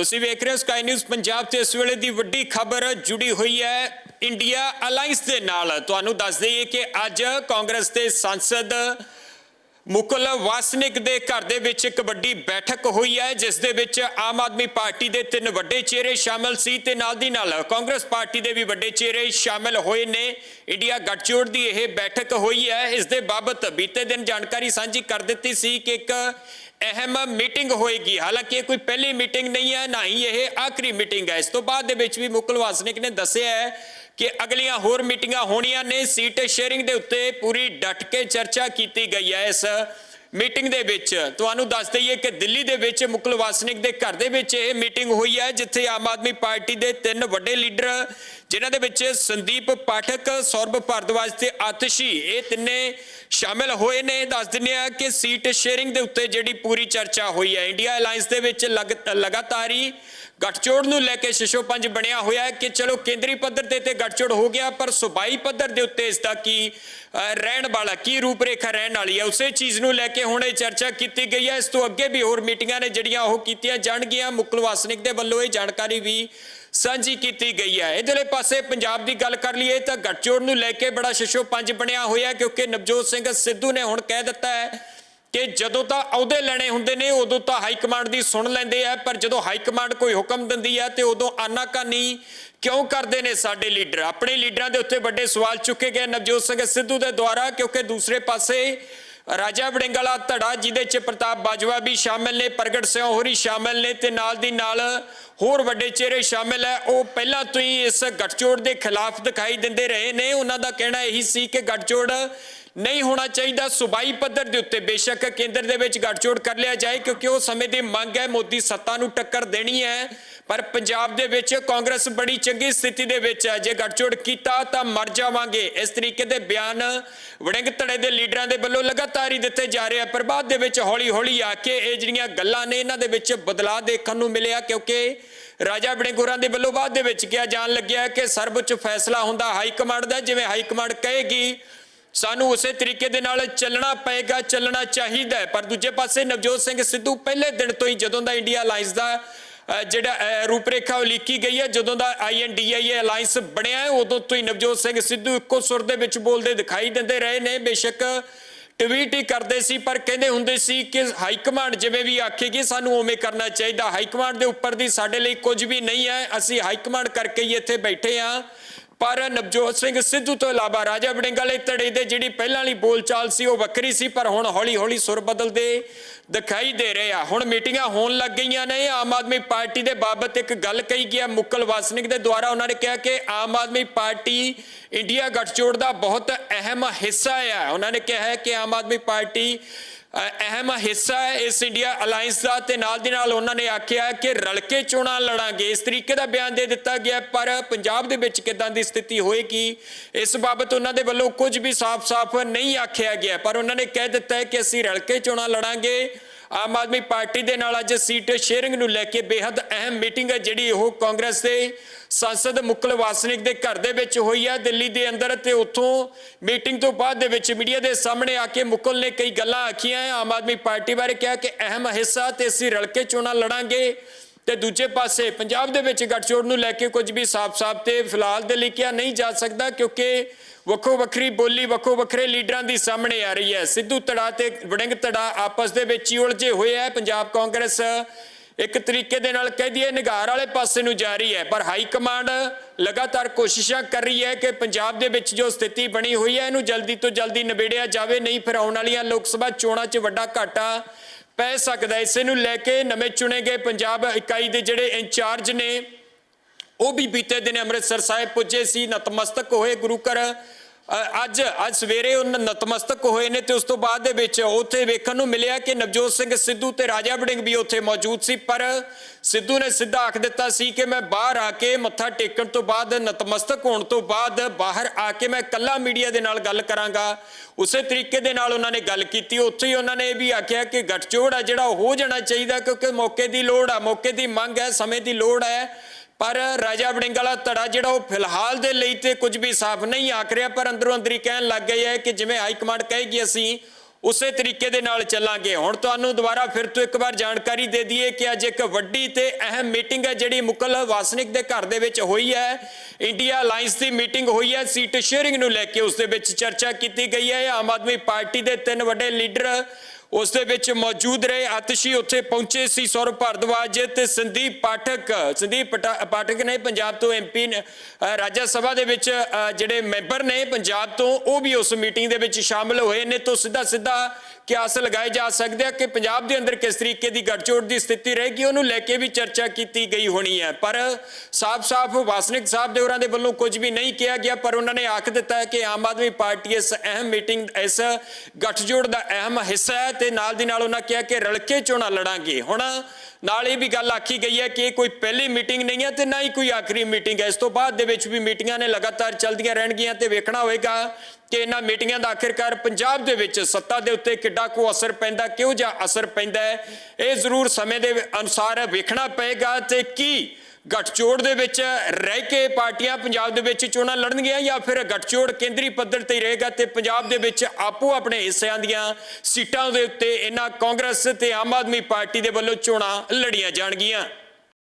ਤੁਸੀਂ ਵੇਖ ਰਹੇ ਹੋ ਸਕਾਈ ਨਿਊਜ਼ ਪੰਜਾਬ ਤੇ ਇਸ ਵੇਲੇ ਦੀ ਵੱਡੀ ਖਬਰ ਜੁੜੀ ਹੋਈ ਹੈ ਇੰਡੀਆ ਅਲਾਈਅੰਸ ਦੇ ਨਾਲ। ਤੁਹਾਨੂੰ ਦੱਸ ਦਈਏ ਕਿ ਅੱਜ ਕਾਂਗਰਸ ਦੇ ਸੰਸਦ ਮੁਕੁਲ ਵਾਸਨਿਕ ਦੇ ਘਰ ਦੇ ਵਿੱਚ ਇੱਕ ਵੱਡੀ ਬੈਠਕ ਹੋਈ ਹੈ, ਜਿਸ ਦੇ ਵਿੱਚ ਆਮ ਆਦਮੀ ਪਾਰਟੀ ਦੇ ਤਿੰਨ ਵੱਡੇ ਚਿਹਰੇ ਸ਼ਾਮਲ ਸੀ ਤੇ ਨਾਲ ਦੀ ਨਾਲ ਕਾਂਗਰਸ ਪਾਰਟੀ ਦੇ ਵੀ ਵੱਡੇ ਚਿਹਰੇ ਸ਼ਾਮਲ ਹੋਏ ਨੇ। ਇੰਡੀਆ ਗੱਠਜੋੜ ਦੀ ਇਹ ਬੈਠਕ ਹੋਈ ਹੈ। ਇਸ ਦੇ ਬਾਬਤ ਬੀਤੇ ਦਿਨ ਜਾਣਕਾਰੀ ਸਾਂਝੀ ਕਰ ਦਿੱਤੀ ਸੀ ਕਿ ਇੱਕ ਅਹਿਮ ਮੀਟਿੰਗ ਹੋਏਗੀ। ਹਾਲਾਂਕਿ ਇਹ ਕੋਈ ਪਹਿਲੀ ਮੀਟਿੰਗ ਨਹੀਂ ਹੈ, ਨਾ ਹੀ ਇਹ ਆਖਰੀ ਮੀਟਿੰਗ ਹੈ। ਇਸ ਤੋਂ ਬਾਅਦ ਦੇ ਵਿੱਚ ਵੀ ਮੁਕੁਲ ਵਾਸਨਿਕ ਨੇ ਦੱਸਿਆ ਹੈ ਕਿ ਅਗਲੀਆਂ ਹੋਰ ਮੀਟਿੰਗਾਂ ਹੋਣੀਆਂ ਨੇ। ਸੀਟ ਸ਼ੇਅਰਿੰਗ ਦੇ ਉੱਤੇ ਪੂਰੀ ਡਟ ਕੇ ਚਰਚਾ ਕੀਤੀ ਗਈ ਹੈ ਇਸ ਮੀਟਿੰਗ ਦੇ ਵਿੱਚ। ਤੁਹਾਨੂੰ ਦੱਸ ਦਈਏ ਕਿ ਦਿੱਲੀ ਦੇ ਵਿੱਚ ਮੁਕੁਲ ਵਾਸਨਿਕ ਦੇ ਘਰ ਦੇ ਵਿੱਚ ਇਹ ਮੀਟਿੰਗ ਹੋਈ ਹੈ, ਜਿੱਥੇ ਆਮ ਆਦਮੀ ਪਾਰਟੀ ਦੇ ਤਿੰਨ ਵੱਡੇ ਲੀਡਰ ਜਿਨ੍ਹਾਂ ਦੇ ਵਿੱਚ ਸੰਦੀਪ ਪਾਠਕ, ਸੌਰਭ ਭਾਰਦਵਾਜ ਤੇ ਆਤਸ਼ੀ, ਇਹ ਤਿੰਨੇ ਸ਼ਾਮਿਲ ਹੋਏ ਨੇ। ਦੱਸ ਦਿੰਦੇ ਆ ਕਿ ਸੀਟ ਸ਼ੇਅਰਿੰਗ ਦੇ ਉੱਤੇ ਜਿਹੜੀ ਪੂਰੀ ਚਰਚਾ ਹੋਈ ਹੈ। ਇੰਡੀਆ ਅਲਾਈਅੰਸ ਦੇ ਵਿੱਚ ਲਗ- ਲਗਾਤਾਰ ਹੀ ਗੱਠਜੋੜ ਨੂੰ ਲੈ ਕੇ ਸ਼ਿਸ਼ੋ ਪੰਜ ਬਣਿਆ ਹੋਇਆ ਹੈ ਕਿ ਚਲੋ ਕੇਂਦਰੀ ਪੱਧਰ ਤੇ ਤੇ ਗੱਠਜੋੜ ਹੋ ਗਿਆ, ਪਰ ਸੁਬਾਈ ਪੱਧਰ ਦੇ ਉੱਤੇ ਇਸ ਦਾ ਕੀ ਰਹਿਣ ਵਾਲਾ, ਕੀ ਰੂਪਰੇਖਾ ਰਹਿਣ ਵਾਲੀ ਹੈ, ਉਸੇ ਚੀਜ਼ ਨੂੰ ਲੈ ਕੇ ਹੁਣ ਇਹ ਚਰਚਾ ਕੀਤੀ ਗਈ ਹੈ। ਇਸ ਤੋਂ ਅੱਗੇ ਵੀ ਹੋਰ ਮੀਟਿੰਗਾਂ ਨੇ ਜਿਹੜੀਆਂ ਉਹ ਕੀਤੀਆਂ ਜਾਣਗੀਆਂ। ਮੁਕਲ ਵਾਸਨਿਕ ਦੇ ਵੱਲੋਂ ਇਹ ਜਾਣਕਾਰੀ ਵੀ ਸਾਂਝੀ ਕੀਤੀ ਗਈ ਹੈ। ਇਧਰਲੇ ਪਾਸੇ ਪੰਜਾਬ ਦੀ ਗੱਲ ਕਰ ਲਈਏ ਤਾਂ ਗੱਠਜੋੜ ਨੂੰ ਲੈ ਕੇ ਬੜਾ ਸ਼ਿਸ਼ੋ ਪੰਜ ਬਣਿਆ ਹੋਇਆ ਕਿਉਂਕਿ ਨਵਜੋਤ ਸਿੰਘ ਸਿੱਧੂ ਨੇ ਹੁਣ ਕਹਿ ਦਿੱਤਾ ਹੈ ਕਿ ਜਦੋਂ ਤਾਂ ਅਹੁਦੇ ਲੈਣੇ ਹੁੰਦੇ ਨੇ, ਉਦੋਂ ਤਾਂ ਹਾਈ ਕਮਾਂਡ ਦੀ ਸੁਣ ਲੈਂਦੇ ਆ, ਪਰ ਜਦੋਂ ਹਾਈ ਕਮਾਂਡ ਕੋਈ ਹੁਕਮ ਦਿੰਦੀ ਆ ਤੇ ਉਦੋਂ ਆਨਾਕਾਨੀ ਕਿਉਂ ਕਰਦੇ ਨੇ ਸਾਡੇ ਲੀਡਰ? ਆਪਣੇ ਲੀਡਰਾਂ ਦੇ ਉੱਤੇ ਵੱਡੇ ਸਵਾਲ ਚੁੱਕੇ ਗਏ ਨਵਜੋਤ ਸਿੰਘ ਸਿੱਧੂ ਦੇ ਦੁਆਰਾ ਕਿਉਂਕਿ ਦੂਸਰੇ ਪਾਸੇ ਰਾਜਾ ਵੜਿੰਗ ਵਾਲਾ ਧੜਾ ਜਿਹਦੇ ਚ ਪ੍ਰਤਾਪ ਬਾਜਵਾ ਵੀ ਸ਼ਾਮਿਲ ਨੇ, ਪ੍ਰਗਟ ਸਿੰਘ ਹੋਰੀ ਸ਼ਾਮਿਲ ਨੇ ਤੇ ਨਾਲ ਦੀ ਨਾਲ ਹੋਰ ਵੱਡੇ ਚਿਹਰੇ ਸ਼ਾਮਿਲ ਹੈ। ਉਹ ਪਹਿਲਾਂ ਤੋਂ ਹੀ ਇਸ ਗੱਠਜੋੜ ਦੇ ਖਿਲਾਫ ਦਿਖਾਈ ਦਿੰਦੇ ਰਹੇ ਨੇ। ਉਹਨਾਂ ਦਾ ਕਹਿਣਾ ਇਹੀ ਸੀ ਕਿ ਗੱਠਜੋੜ ਨਹੀਂ ਹੋਣਾ ਚਾਹੀਦਾ। ਸੁਬਾਈ ਪੱਧਰ ਦੇ ਉੱਤੇ ਬੇਸ਼ੱਕ ਕੇਂਦਰ ਦੇ ਵਿੱਚ ਗੱਠਜੋੜ ਕਰ ਲਿਆ ਜਾਏ, ਕਿਉਂਕਿ ਉਹ ਸਮੇਂ ਦੀ ਮੰਗ ਹੈ, ਮੋਦੀ ਸੱਤਾ ਨੂੰ ਟੱਕਰ ਦੇਣੀ ਹੈ। ਪਰ ਪੰਜਾਬ ਦੇ ਵਿੱਚ ਕਾਂਗਰਸ ਬੜੀ ਚੰਗੀ ਸਥਿਤੀ ਦੇ ਵਿੱਚ ਹੈ। ਜੇ ਗੱਠਜੋੜ ਕੀਤਾ ਤਾਂ ਮਰ ਜਾਵਾਂਗੇ। ਇਸ ਤਰੀਕੇ ਦੇ ਬਿਆਨ ਵੜਿੰਗ ਧੜੇ ਦੇ ਲੀਡਰਾਂ ਦੇ ਵੱਲੋਂ ਲਗਾਤਾਰ ਹੀ ਦਿੱਤੇ ਜਾ ਰਹੇ ਆ, ਪਰ ਬਾਅਦ ਦੇ ਵਿੱਚ ਹੌਲੀ-ਹੌਲੀ ਆ ਕੇ ਇਹ ਜਿਹੜੀਆਂ ਗੱਲਾਂ ਨੇ, ਇਹਨਾਂ ਦੇ ਵਿੱਚ ਬਦਲਾਅ ਦੇਖਣ ਨੂੰ ਮਿਲਿਆ, ਕਿਉਂਕਿ ਰਾਜਾ ਵੜਿੰਗੋਰਾਂ ਦੇ ਵੱਲੋਂ ਬਾਅਦ ਦੇ ਵਿੱਚ ਕਿਹਾ ਜਾਣ ਲੱਗਿਆ ਕਿ ਸਰਵਉੱਚ ਫੈਸਲਾ ਹੁੰਦਾ ਹਾਈ ਕਮਾਂਡ ਦਾ, ਜਿਵੇਂ ਹਾਈ ਕਮਾਂਡ ਕਹੇਗੀ ਸਾਨੂੰ ਉਸੇ ਤਰੀਕੇ ਦੇ ਨਾਲ ਚੱਲਣਾ ਪਏਗਾ, ਚੱਲਣਾ ਚਾਹੀਦਾ ਪਰ ਦੂਜੇ ਪਾਸੇ ਨਵਜੋਤ ਸਿੰਘ ਸਿੱਧੂ ਪਹਿਲੇ ਦਿਨ ਤੋਂ ਹੀ ਜਦੋਂ ਦਾ ਇੰਡੀਆ ਅਲਾਈਅੰਸ ਦਾ ਜਿਹੜਾ ਰੂਪਰੇਖਾ ਉਹ ਗਈ ਹੈ, ਜਦੋਂ ਦਾ ਆਈਐਨਡੀਆਈਏ ਅਲਾਈਅੰਸ ਬਣਿਆ ਹੈ, ਉਦੋਂ ਤੋਂ ਹੀ ਨਵਜੋਤ ਸਿੰਘ ਸਿੱਧੂ ਇੱਕੋ ਸੁਰ ਦੇ ਵਿੱਚ ਬੋਲਦੇ ਦਿਖਾਈ ਦਿੰਦੇ ਰਹੇ ਨੇ। ਬੇਸ਼ੱਕ ਟਵੀਟ ਹੀ ਕਰਦੇ ਸੀ, ਪਰ ਕਹਿੰਦੇ ਹੁੰਦੇ ਸੀ ਕਿ ਹਾਈ ਕਮਾਂਡ ਜਿਵੇਂ ਵੀ ਆਖੇਗੀ, ਸਾਨੂੰ ਉਵੇਂ ਕਰਨਾ ਚਾਹੀਦਾ। ਹਾਈ ਕਮਾਂਡ ਦੇ ਉੱਪਰ ਦੀ ਸਾਡੇ ਲਈ ਕੁਝ ਵੀ ਨਹੀਂ ਹੈ। ਅਸੀਂ ਹਾਈ ਕਮਾਂਡ ਕਰਕੇ ਹੀ ਇੱਥੇ ਬੈਠੇ ਹਾਂ। ਪਰ ਨਵਜੋਤ ਸਿੰਘ ਸਿੱਧੂ ਤੋਂ ਇਲਾਵਾ ਰਾਜਾ ਵੜਿੰਗ ਵਾਲੇ ਧੜੇ ਦੇ ਜਿਹੜੀ ਪਹਿਲਾਂ ਵਾਲੀ ਬੋਲਚਾਲ ਸੀ ਉਹ ਵੱਖਰੀ ਸੀ, ਪਰ ਹੁਣ ਹੌਲੀ-ਹੌਲੀ ਸੁਰ ਬਦਲਦੇ ਦਿਖਾਈ ਦੇ ਰਹੇ ਆ। ਹੁਣ ਮੀਟਿੰਗਾਂ ਹੋਣ ਲੱਗ ਗਈਆਂ ਨੇ। ਆਮ ਆਦਮੀ ਪਾਰਟੀ ਦੇ ਬਾਬਤ ਇੱਕ ਗੱਲ ਕਹੀ ਗਿਆ ਮੁਕਲ ਵਾਸਨਿਕ ਦੇ ਦੁਆਰਾ ਉਹਨਾਂ ਨੇ ਕਿਹਾ ਕਿ ਆਮ ਆਦਮੀ ਪਾਰਟੀ ਇੰਡੀਆ ਗੱਠਜੋੜ ਦਾ ਬਹੁਤ ਅਹਿਮ ਹਿੱਸਾ ਹੈ ਉਹਨਾਂ ਨੇ ਕਿਹਾ ਕਿ ਆਮ ਆਦਮੀ ਪਾਰਟੀ ਅਹਿਮ ਹਿੱਸਾ ਹੈ ਇਸ ਇੰਡੀਆ ਅਲਾਈਅੰਸ ਦਾ ਤੇ ਨਾਲ ਦੀ ਨਾਲ ਉਹਨਾਂ ਨੇ ਆਖਿਆ ਕਿ ਰਲ ਕੇ ਚੋਣਾਂ ਲੜਾਂਗੇ। ਇਸ ਤਰੀਕੇ ਦਾ ਬਿਆਨ ਦੇ ਦਿੱਤਾ ਗਿਆ ਪਰ ਪੰਜਾਬ ਦੇ ਵਿੱਚ ਕਿਦਾਂ ਦੀ ਸਥਿਤੀ ਹੋਏਗੀ, ਇਸ ਬਾਬਤ ਉਹਨਾਂ ਦੇ ਵੱਲੋਂ ਕੁਝ ਵੀ ਸਾਫ਼-ਸਾਫ਼ ਨਹੀਂ ਆਖਿਆ ਗਿਆ। ਪਰ ਉਹਨਾਂ ਨੇ ਕਹਿ ਦਿੱਤਾ ਹੈ ਕਿ ਅਸੀਂ ਰਲ ਕੇ ਚੋਣਾਂ ਲੜਾਂਗੇ। ਆਮ ਆਦਮੀ ਪਾਰਟੀ ਦੇ ਨਾਲ ਅੱਜ ਸੀਟ ਸ਼ੇਅਰਿੰਗ ਨੂੰ ਲੈ ਕੇ ਬੇहद ਅਹਿਮ ਮੀਟਿੰਗ ਹੈ, ਜਿਹੜੀ ਉਹ ਕਾਂਗਰਸ ਦੇ ਸੰਸਦ ਮੁਕਲ ਵਾਸਨਿਕ ਦੇ ਘਰ ਦੇ ਵਿੱਚ ਹੋਈ ਹੈ, ਦਿੱਲੀ ਦੇ ਅੰਦਰ ਤੇ ਉੱਥੋਂ ਮੀਟਿੰਗ ਤੋਂ ਬਾਅਦ ਦੇ ਵਿੱਚ ਮੀਡੀਆ ਦੇ ਸਾਹਮਣੇ ਆ ਕੇ ਮੁਕਲ ਨੇ ਕਈ ਗੱਲਾਂ ਆਖੀਆਂ ਆਮ ਆਦਮੀ ਪਾਰਟੀ ਬਾਰੇ ਕਿਹਾ ਕਿ ਅਹਿਮ ਹਿੱਸਾ ਤੇ ਅਸੀਂ ਰਲ ਕੇ ਚੋਣਾਂ ਲੜਾਂਗੇ। ਤੇ ਦੂਜੇ ਪਾਸੇ ਪੰਜਾਬ ਦੇ ਵਿੱਚ ਗੱਠਜੋੜ ਨੂੰ ਲੈ ਕੇ ਕੁਝ ਵੀ ਸਾਫ਼-ਸਾਫ਼ ਤੇ ਫਿਲਹਾਲ ਦੇ ਲਈ ਕਿਹਾ ਨਹੀਂ ਜਾ ਸਕਦਾ, ਕਿਉਂਕਿ ਵੱਖੋ ਵੱਖਰੀ ਬੋਲੀ, ਵੱਖੋ ਵੱਖਰੇ ਲੀਡਰਾਂ ਦੀ ਸਾਹਮਣੇ ਆ ਰਹੀ ਹੈ। ਸਿੱਧੂ ਤੜਾ ਤੇ ਵੜਿੰਗ ਧੜਾ ਆਪਸ ਦੇ ਵਿੱਚ ਹੀ ਉਲਝੇ ਹੋਏ ਹੈ। ਪੰਜਾਬ ਕਾਂਗਰਸ ਇੱਕ ਤਰੀਕੇ ਦੇ ਨਾਲ ਕਹਿ ਦਈਏ ਨਿਗਾਰ ਵਾਲੇ ਪਾਸੇ ਨੂੰ ਜਾ ਰਹੀ ਹੈ, ਪਰ ਹਾਈ ਕਮਾਂਡ ਲਗਾਤਾਰ ਕੋਸ਼ਿਸ਼ਾਂ ਕਰ ਰਹੀ ਹੈ ਕਿ ਪੰਜਾਬ ਦੇ ਵਿੱਚ ਜੋ ਸਥਿਤੀ ਬਣੀ ਹੋਈ ਹੈ, ਇਹਨੂੰ ਜਲਦੀ ਤੋਂ ਜਲਦੀ ਨਿਬੇੜਿਆ ਜਾਵੇ, ਨਹੀਂ ਫਿਰ ਆਉਣ ਵਾਲੀਆਂ ਲੋਕ ਸਭਾ ਚੋਣਾਂ 'ਚ ਵੱਡਾ ਘਾਟਾ ਪੈ ਸਕਦਾ ਇਸੇ ਨੂੰ ਲੈ ਕੇ ਨਵੇਂ ਚੁਣੇ ਗਏ ਪੰਜਾਬ ਇਕਾਈ ਦੇ ਜਿਹੜੇ ਇੰਚਾਰਜ ਨੇ, ਉਹ ਵੀ ਬੀਤੇ ਦਿਨ ਅੰਮ੍ਰਿਤਸਰ ਸਾਹਿਬ ਪੁੱਜੇ ਸੀ। ਨਤਮਸਤਕ ਹੋਏ ਗੁਰੂ ਘਰ। ਅੱਜ ਅੱਜ ਸਵੇਰੇ ਉਹ ਨਤਮਸਤਕ ਹੋਏ ਨੇ ਤੇ ਉਸ ਤੋਂ ਬਾਅਦ ਦੇ ਵਿੱਚ ਉੱਥੇ ਵੇਖਣ ਨੂੰ ਮਿਲਿਆ ਕਿ ਨਵਜੋਤ ਸਿੰਘ ਸਿੱਧੂ ਤੇ ਰਾਜਾ ਵੜਿੰਗ ਵੀ ਉੱਥੇ ਮੌਜੂਦ ਸੀ, ਪਰ ਸਿੱਧੂ ਨੇ ਸਿੱਧਾ ਆਖ ਦਿੱਤਾ ਸੀ ਕਿ ਮੈਂ ਬਾਹਰ ਆ ਕੇ ਮੱਥਾ ਟੇਕਣ ਤੋਂ ਬਾਅਦ, ਨਤਮਸਤਕ ਹੋਣ ਤੋਂ ਬਾਅਦ ਬਾਹਰ ਆ ਕੇ ਮੈਂ ਕੱਲਾ ਮੀਡੀਆ ਦੇ ਨਾਲ ਗੱਲ ਕਰਾਂਗਾ। ਉਸੇ ਤਰੀਕੇ ਦੇ ਨਾਲ ਉਹਨਾਂ ਨੇ ਗੱਲ ਕੀਤੀ। ਉੱਥੇ ਹੀ ਉਹਨਾਂ ਨੇ ਇਹ ਵੀ ਆਖਿਆ ਕਿ ਗਠਜੋੜ ਆ ਜਿਹੜਾ ਉਹ ਹੋ ਜਾਣਾ ਚਾਹੀਦਾ ਕਿਉਂਕਿ ਮੌਕੇ ਦੀ ਲੋੜ ਆ, ਮੌਕੇ ਦੀ ਮੰਗ ਹੈ, ਸਮੇਂ ਦੀ ਲੋੜ ਹੈ। ਪਰ ਰਾਜਾ ਵੜਿੰਗ ਵਾਲਾ ਧੜਾ ਜਿਹੜਾ ਉਹ ਫਿਲਹਾਲ ਦੇ ਲਈ ਤੇ ਕੁਝ ਵੀ ਸਾਫ਼ ਨਹੀਂ ਆਖ ਰਿਹਾ, ਪਰ ਅੰਦਰੋਂ ਅੰਦਰੀ ਕਹਿਣ ਲੱਗ ਗਏ ਹੈ ਕਿ ਜਿਵੇਂ ਹਾਈ ਕਮਾਂਡ ਕਹੇਗੀ ਅਸੀਂ ਉਸੇ ਤਰੀਕੇ ਦੇ ਨਾਲ ਚੱਲਾਂਗੇ। ਹੁਣ ਤੁਹਾਨੂੰ ਦੁਬਾਰਾ ਫਿਰ ਤੋਂ ਇੱਕ ਵਾਰ ਜਾਣਕਾਰੀ ਦੇ ਦਈਏ ਕਿ ਅੱਜ ਇੱਕ ਵੱਡੀ ਤੇ ਅਹਿਮ ਮੀਟਿੰਗ ਹੈ, ਜਿਹੜੀ ਮੁਕਲ ਵਾਸਨਿਕ ਦੇ ਘਰ ਦੇ ਵਿੱਚ ਹੋਈ ਹੈ। ਇੰਡੀਆ ਅਲਾਈਅੰਸ ਦੀ ਮੀਟਿੰਗ ਹੋਈ ਹੈ, ਸੀਟ ਸ਼ੇਅਰਿੰਗ ਨੂੰ ਲੈ ਕੇ ਉਸ ਦੇ ਵਿੱਚ ਚਰਚਾ ਕੀਤੀ ਗਈ ਹੈ। ਆਮ ਆਦਮੀ ਪਾਰਟੀ ਦੇ ਤਿੰਨ ਵੱਡੇ ਲੀਡਰ ਉਸ ਦੇ ਵਿੱਚ ਮੌਜੂਦ ਰਹੇ, ਆਤਸ਼ੀ ਉੱਥੇ ਪਹੁੰਚੇ ਸੀ ਸੌਰਵ ਭਾਰਦਵਾਜ ਤੇ ਸੰਦੀਪ ਪਾਠਕ, ਸੰਦੀਪ ਪਟਾ- ਪਾਠਕ ਨੇ ਪੰਜਾਬ ਤੋਂ ਐਮਪੀ ਰਾਜ ਸਭਾ ਦੇ ਵਿੱਚ ਜਿਹੜੇ ਮੈਂਬਰ ਨੇ ਪੰਜਾਬ ਤੋਂ, ਉਹ ਵੀ ਉਸ ਮੀਟਿੰਗ ਦੇ ਵਿੱਚ ਸ਼ਾਮਲ ਹੋਏ ਨੇ ਤੋਂ ਸਿੱਧਾ ਸਿੱਧਾ ਕਿਆਸ ਲਗਾਏ ਜਾ ਸਕਦੇ ਆ ਕਿ ਪੰਜਾਬ ਦੇ ਅੰਦਰ ਕਿਸ ਤਰੀਕੇ ਦੀ ਗੱਠਜੋੜ ਦੀ ਸਥਿਤੀ ਰਹੇਗੀ, ਉਹਨੂੰ ਲੈ ਕੇ ਵੀ ਚਰਚਾ ਕੀਤੀ ਗਈ ਹੋਣੀ ਹੈ। ਪਰ ਸਾਫ਼-ਸਾਫ਼ ਵਾਸਨਿਕ ਸਾਹਿਬ ਦੇ ਹੋਰਾਂ ਦੇ ਵੱਲੋਂ ਕੁਝ ਵੀ ਨਹੀਂ ਕਿਹਾ ਗਿਆ, ਪਰ ਉਹਨਾਂ ਨੇ ਆਖ ਦਿੱਤਾ ਹੈ ਕਿ ਆਮ ਆਦਮੀ ਪਾਰਟੀ ਇਸ ਅਹਿਮ ਮੀਟਿੰਗ, ਇਸ ਗੱਠਜੋੜ ਦਾ ਅਹਿਮ ਹਿੱਸਾ ਹੈ ਤੇ ਨਾਲ ਦੀ ਨਾਲ ਉਹਨਾਂ ਕਿਹਾ ਕਿ ਰਲ ਕੇ ਚੋਣਾਂ ਲੜਾਂਗੇ। ਹੁਣ ਨਾਲ ਇਹ ਵੀ ਗੱਲ ਆਖੀ ਗਈ ਹੈ ਕਿ ਇਹ ਕੋਈ ਪਹਿਲੀ ਮੀਟਿੰਗ ਨਹੀਂ ਹੈ ਤੇ ਨਾ ਹੀ ਕੋਈ ਆਖਰੀ ਮੀਟਿੰਗ ਹੈ। ਇਸ ਤੋਂ ਬਾਅਦ ਦੇ ਵਿੱਚ ਵੀ ਮੀਟਿੰਗਾਂ ਨੇ ਲਗਾਤਾਰ ਚੱਲਦੀਆਂ ਰਹਿਣਗੀਆਂ ਤੇ ਵੇਖਣਾ ਹੋਵੇਗਾ ਕਿ ਇਹਨਾਂ ਮੀਟਿੰਗਾਂ ਦਾ ਆਖਿਰਕਾਰ ਪੰਜਾਬ ਦੇ ਵਿੱਚ ਸੱਤਾ ਦੇ ਉੱਤੇ ਕਿੱਡਾ ਕੋ ਅਸਰ ਪੈਂਦਾ ਕਿਉਂ ਜਿਹਾ ਅਸਰ ਪੈਂਦਾ ਹੈ, ਇਹ ਜ਼ਰੂਰ ਸਮੇਂ ਦੇ ਅਨੁਸਾਰ ਵੇਖਣਾ ਪਏਗਾ ਤੇ ਕੀ ਗਠਜੋੜ ਦੇ ਵਿੱਚ ਰਹਿ ਕੇ ਪਾਰਟੀਆਂ ਪੰਜਾਬ ਦੇ ਵਿੱਚ ਚੋਣਾਂ ਲੜਨਗੀਆਂ ਜਾਂ ਫਿਰ ਗਠਜੋੜ ਕੇਂਦਰੀ ਪੱਧਰ ਤੇ ਹੀ ਰਹੇਗਾ ਤੇ ਪੰਜਾਬ ਦੇ ਵਿੱਚ ਆਪੋ ਆਪਣੇ ਹਿੱਸਿਆਂ ਦੀਆਂ ਸੀਟਾਂ ਦੇ ਉੱਤੇ ਇਹਨਾਂ ਕਾਂਗਰਸ ਤੇ ਆਮ ਆਦਮੀ ਪਾਰਟੀ ਦੇ ਵੱਲੋਂ ਚੋਣਾਂ ਲੜੀਆਂ ਜਾਣਗੀਆਂ।